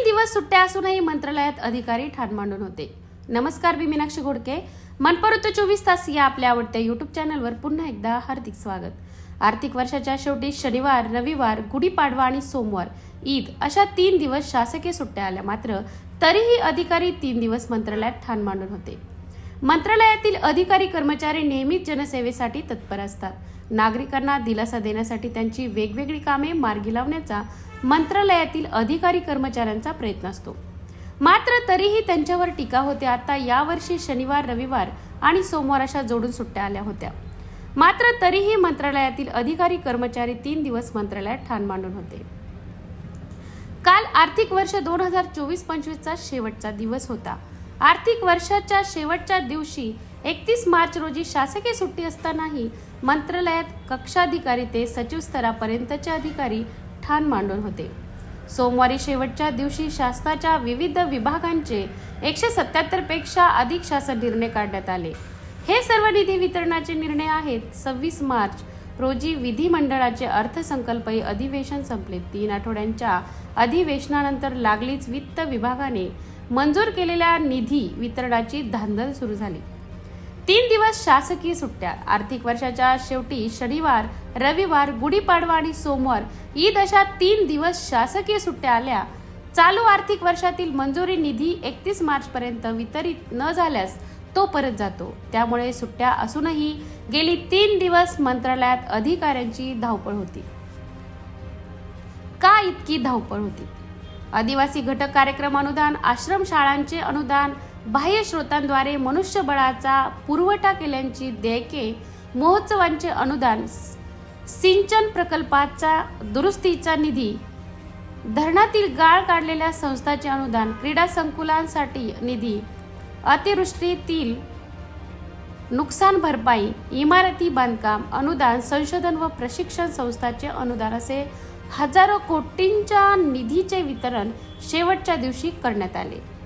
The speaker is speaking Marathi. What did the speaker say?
तीन दिवस सुट्ट्या असूनही मंत्रालयात अधिकारी ठाण मांडून होते. नमस्कार मी मीनाक्षी घोडके. मनपरुत्त चोवीस तास या आपल्या आवडत्या युट्यूब चॅनलवर पुन्हा एकदा हार्दिक स्वागत. आर्थिक वर्षाच्या शेवटी शनिवार रविवार गुढीपाडवा आणि सोमवार ईद अशा तीन दिवस शासकीय सुट्ट्या आल्या मात्र तरीही अधिकारी तीन दिवस मंत्रालयात ठाण मांडून होते. मंत्रालयातील अधिकारी कर्मचारी नेहमीच जनसेवेसाठी तत्पर असतात. नागरिकांना दिलासा देण्यासाठी त्यांची वेगवेगळी कामे मार्गी लावण्याचा मंत्रालयातील अधिकारी कर्मचाऱ्यांचा प्रयत्न असतो. मात्र तरीही त्यांच्यावर टीका होते. आता यावर्षी शनिवार रविवार आणि सोमवार अशा जोडून सुट्ट्या आल्या होत्या. मात्र तरीही मंत्रालयातील अधिकारी कर्मचारी तीन दिवस मंत्रालयात ठाण मांडून होते. काल आर्थिक वर्ष दोन हजार चोवीस पंचवीसचा शेवटचा दिवस होता. आर्थिक वर्षाच्या शेवटच्या दिवशी एकतीस मार्च रोजी शासकीय सुट्टी असतानाही मंत्रालयात कक्षाधिकारी ते सचिव स्तरापर्यंतचे अधिकारी ठाण मांडून होते. सोमवारी शेवटच्या दिवशी शासनाच्या विविध विभागांचे एकशे सत्याहत्तरपेक्षा अधिक शासन निर्णय काढण्यात आले. हे सर्व निधी वितरणाचे निर्णय आहेत. सव्वीस मार्च रोजी विधिमंडळाचे अर्थसंकल्पीय अधिवेशन संपले. तीन आठवड्यांच्या अधिवेशनानंतर लागलीच वित्त विभागाने मंजूर केलेल्या निधी वितरणाची धांदल सुरू झाली. तीन दिवस शासकीय सुट्ट्या. आर्थिक वर्षाच्या शेवटी शनिवार रविवार गुढीपाडवा आणि सोमवार ईद अशा तीन दिवस शासकीय सुट्ट्या आल्या. चालू आर्थिक वर्षातील मंजुरी निधी एकतीस मार्च पर्यंत वितरित न झाल्यास तो परत जातो. त्यामुळे सुट्ट्या असूनही गेली तीन दिवस मंत्रालयात अधिकाऱ्यांची धावपळ होती. का इतकी धावपळ होती? आदिवासी घटक कार्यक्रम अनुदान आश्रम शाळांचे अनुदान बाह्य स्रोतांद्वारे मनुष्यबळाचा पुरवठा केल्याची देयके महोत्सवांचे अनुदान सिंचन प्रकल्पाचा दुरुस्तीचा निधी धरणातील गाळ काढलेल्या संस्थाचे अनुदान क्रीडा संकुलांसाठी निधी अतिवृष्टीतील नुकसान भरपाई इमारती बांधकाम अनुदान संशोधन व प्रशिक्षण संस्थाचे अनुदान असे हजारो कोटींच्या निधीचे वितरण शेवटच्या दिवशी करण्यात आले.